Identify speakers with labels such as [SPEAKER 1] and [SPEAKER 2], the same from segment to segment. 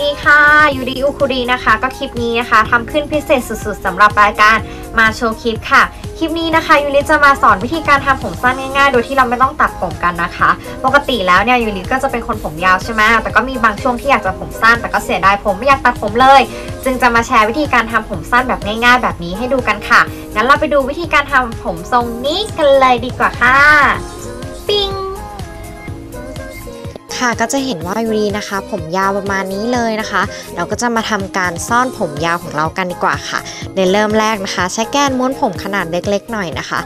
[SPEAKER 1] ดีค่ะยูริอุคุรินะคะ ก็คลิปนี้นะคะทำขึ้นพิเศษสุดๆสำหรับรายการมาโชว์คลิปค่ะ คลิปนี้นะคะยูริจะมาสอนวิธีการทำผมสั้นง่ายๆ โดยที่เราไม่ต้องตัดผมกันนะคะ ปกติแล้วเนี่ยยูริก็จะเป็นคนผมยาวใช่ไหมแต่ก็มีบางช่วงที่อยากจะผมสั้น แต่ก็เสียดายผมไม่อยากตัดผมเลย จึงจะมาแชร์วิธีการทำผมสั้นแบบง่าย ๆ แบบนี้ให้ดูกันค่ะงั้นเราไปดูวิธีการทำผมทรงนี้กันเลยดีกว่าค่ะ ปิ้ง
[SPEAKER 2] ค่ะก็จะเห็นว่ายูรีนะคะ ผมยาวประมาณนี้เลยนะคะ เราก็จะมาทำการซ่อนผมยาวของเรากันดีกว่าค่ะในเริ่มแรกนะคะ ใช้แกนม้วนผมขนาดเล็กๆหน่อยนะคะ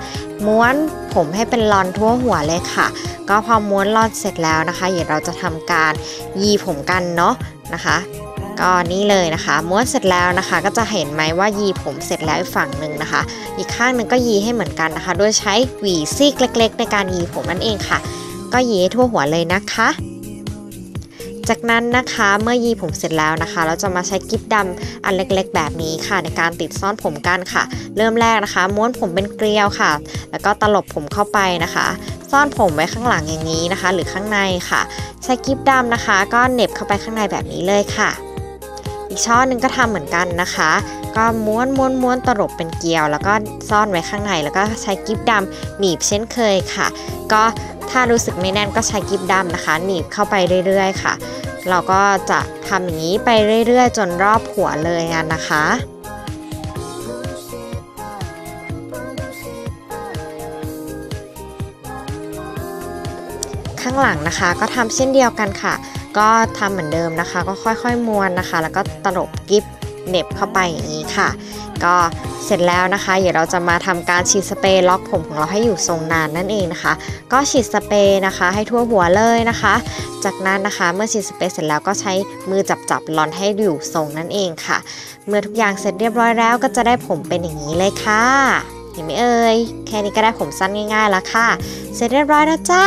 [SPEAKER 2] ม้วนผมให้เป็นลอนทั่วหัวเลยค่ะ ก็พอม้วนลอนเสร็จแล้วนะคะเดี๋ยวเราจะทำการยีผมกันเนาะนะคะก็นี่เลยนะคะ ม้วนเสร็จแล้วนะคะ ก็จะเห็นไหมว่ายีผมเสร็จแล้วอีกฝั่งหนึ่งนะคะ อีกข้างหนึ่งก็ยีให้เหมือนกันนะคะ โดยใช้หวีซีกเล็ก ๆ ในการยีผมนั่นเองค่ะ ก็ยีทั่วหัวเลยนะคะ จากนั้นนะคะเมื่อยีผมเสร็จแล้วนะคะ เราจะมาใช้กิ๊บดำอันเล็กๆ แบบนี้ค่ะ ในการติดซ่อนผมกันค่ะ เริ่มแรกนะคะ ม้วนผมเป็นเกลียวค่ะ แล้วก็ตลบผมเข้าไปนะคะ ซ่อนผมไว้ข้างหลังอย่างนี้นะคะ หรือข้างในค่ะ ใช้กิ๊บดำนะคะ ก็เน็บเข้าไปข้างในแบบนี้เลยค่ะ อีกช่อหนึ่งก็ทำเหมือนกันนะคะ ก็ม้วนม้วนม้วนตลบเป็นเกลียว แล้วก็ซ่อนไว้ข้างในแล้วก็ใช้กิ๊บดำหนีบเช่นเคยค่ะ ก็ถ้ารู้สึกไม่แน่นก็ใช้กิ๊บดำนะคะ หนีบเข้าไปเรื่อยๆค่ะ เราก็จะทำอย่างนี้ไปเรื่อยๆ จนรอบหัวเลยนนะคะข้างหลังนะคะ ก็ทำเช่นเดียวกันค่ะ ก็ทำเหมือนเดิมนะคะ ก็ค่อยๆม้วนนะคะ แล้วก็ตลบกิฟ เหน็บเข้าไปอย่างนี้ค่ะ ก็เสร็จแล้วนะคะ เดี๋ยวเราจะมาทำการฉีดสเปรย์ล็อกผมของเราให้อยู่ทรงนานนั่นเองนะคะ ก็ฉีดสเปรย์นะคะ ให้ทั่วหัวเลยนะคะ จากนั้นนะคะเมื่อฉีดสเปรย์เสร็จแล้วก็ใช้มือจับจับๆลอนให้อยู่ทรงนั่นเองค่ะ เมื่อทุกอย่างเสร็จเรียบร้อยแล้วก็จะได้ผมเป็นอย่างนี้เลยค่ะเห็นไหมเอ่ยแค่นี้ก็ได้ผมสั้นง่ายๆแล้วค่ะ เสร็จเรียบร้อยแล้วจ้า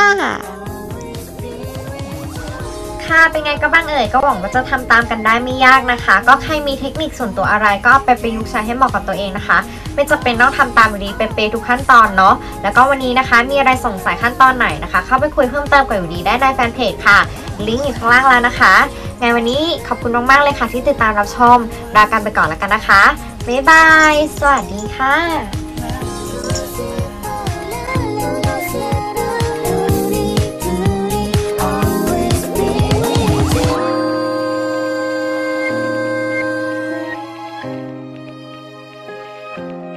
[SPEAKER 1] ค่ะ เป็นไงก็บ้างเอ่ย ก็หวังว่าจะทำตามกันได้ไม่ยากนะคะ ก็ใครมีเทคนิคส่วนตัวอะไรก็เอาไปประยุกต์ใช้ให้เหมาะกับตัวเองนะคะ ไม่จำเป็นต้องทำตามอยู่ดีเป๊ะๆทุกขั้นตอนเนาะ แล้วก็วันนี้นะคะ มีอะไรสงสัยขั้นตอนไหนนะคะ เข้าไปคุยเพิ่มเติมกับอยู่ดีได้ในแฟนเพจค่ะ ลิงก์อยู่ข้างล่างแล้วนะคะไงวันนี้ขอบคุณมากๆเลยค่ะที่ติดตามรับชมลากันไปก่อนแล้วกันนะคะบ๊ายบาย สวัสดีค่ะ thank you